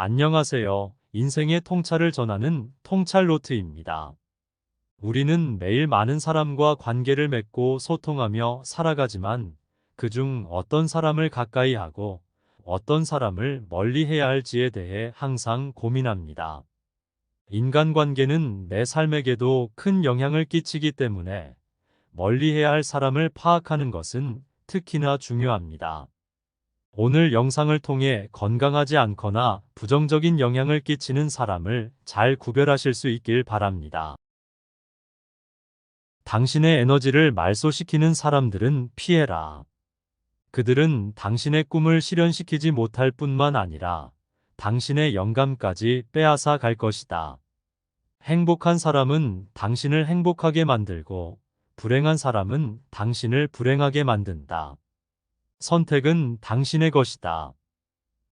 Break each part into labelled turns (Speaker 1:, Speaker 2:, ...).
Speaker 1: 안녕하세요. 인생의 통찰을 전하는 통찰 노트입니다. 우리는 매일 많은 사람과 관계를 맺고 소통하며 살아가지만 그중 어떤 사람을 가까이 하고 어떤 사람을 멀리 해야 할지에 대해 항상 고민합니다. 인간관계는 내 삶에게도 큰 영향을 끼치기 때문에 멀리 해야 할 사람을 파악하는 것은 특히나 중요합니다. 오늘 영상을 통해 건강하지 않거나 부정적인 영향을 끼치는 사람을 잘 구별하실 수 있길 바랍니다. 당신의 에너지를 말소시키는 사람들은 피해라. 그들은 당신의 꿈을 실현시키지 못할 뿐만 아니라 당신의 영감까지 빼앗아 갈 것이다. 행복한 사람은 당신을 행복하게 만들고 불행한 사람은 당신을 불행하게 만든다. 선택은 당신의 것이다.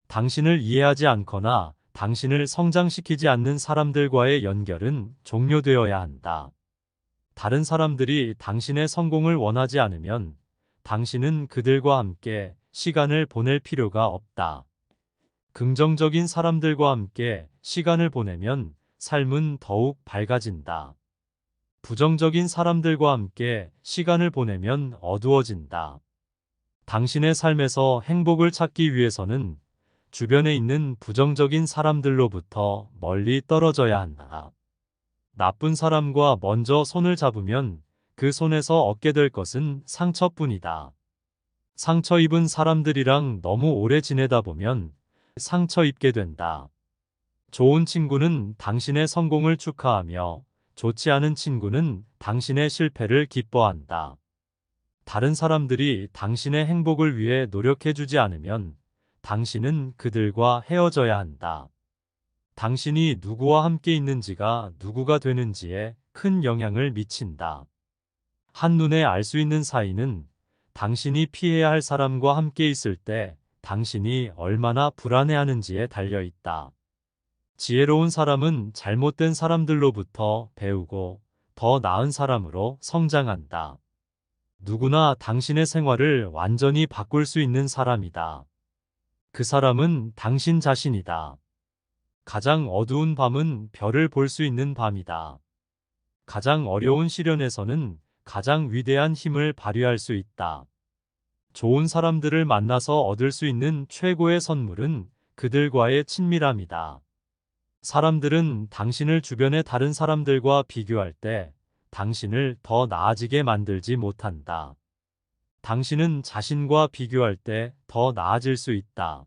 Speaker 1: 당신을 이해하지 않거나 당신을 성장시키지 않는 사람들과의 연결은 종료되어야 한다. 다른 사람들이 당신의 성공을 원하지 않으면 당신은 그들과 함께 시간을 보낼 필요가 없다. 긍정적인 사람들과 함께 시간을 보내면 삶은 더욱 밝아진다. 부정적인 사람들과 함께 시간을 보내면 어두워진다. 당신의 삶에서 행복을 찾기 위해서는 주변에 있는 부정적인 사람들로부터 멀리 떨어져야 한다. 나쁜 사람과 먼저 손을 잡으면 그 손에서 얻게 될 것은 상처뿐이다. 상처 입은 사람들이랑 너무 오래 지내다 보면 상처 입게 된다. 좋은 친구는 당신의 성공을 축하하며 좋지 않은 친구는 당신의 실패를 기뻐한다. 다른 사람들이 당신의 행복을 위해 노력해주지 않으면 당신은 그들과 헤어져야 한다. 당신이 누구와 함께 있는지가 누구가 되는지에 큰 영향을 미친다. 한눈에 알 수 있는 사이는 당신이 피해야 할 사람과 함께 있을 때 당신이 얼마나 불안해하는지에 달려 있다. 지혜로운 사람은 잘못된 사람들로부터 배우고 더 나은 사람으로 성장한다. 누구나 당신의 생활을 완전히 바꿀 수 있는 사람이다. 그 사람은 당신 자신이다. 가장 어두운 밤은 별을 볼 수 있는 밤이다. 가장 어려운 시련에서는 가장 위대한 힘을 발휘할 수 있다. 좋은 사람들을 만나서 얻을 수 있는 최고의 선물은 그들과의 친밀함이다. 사람들은 당신을 주변의 다른 사람들과 비교할 때 당신을 더 나아지게 만들지 못한다. 당신은 자신과 비교할 때 더 나아질 수 있다.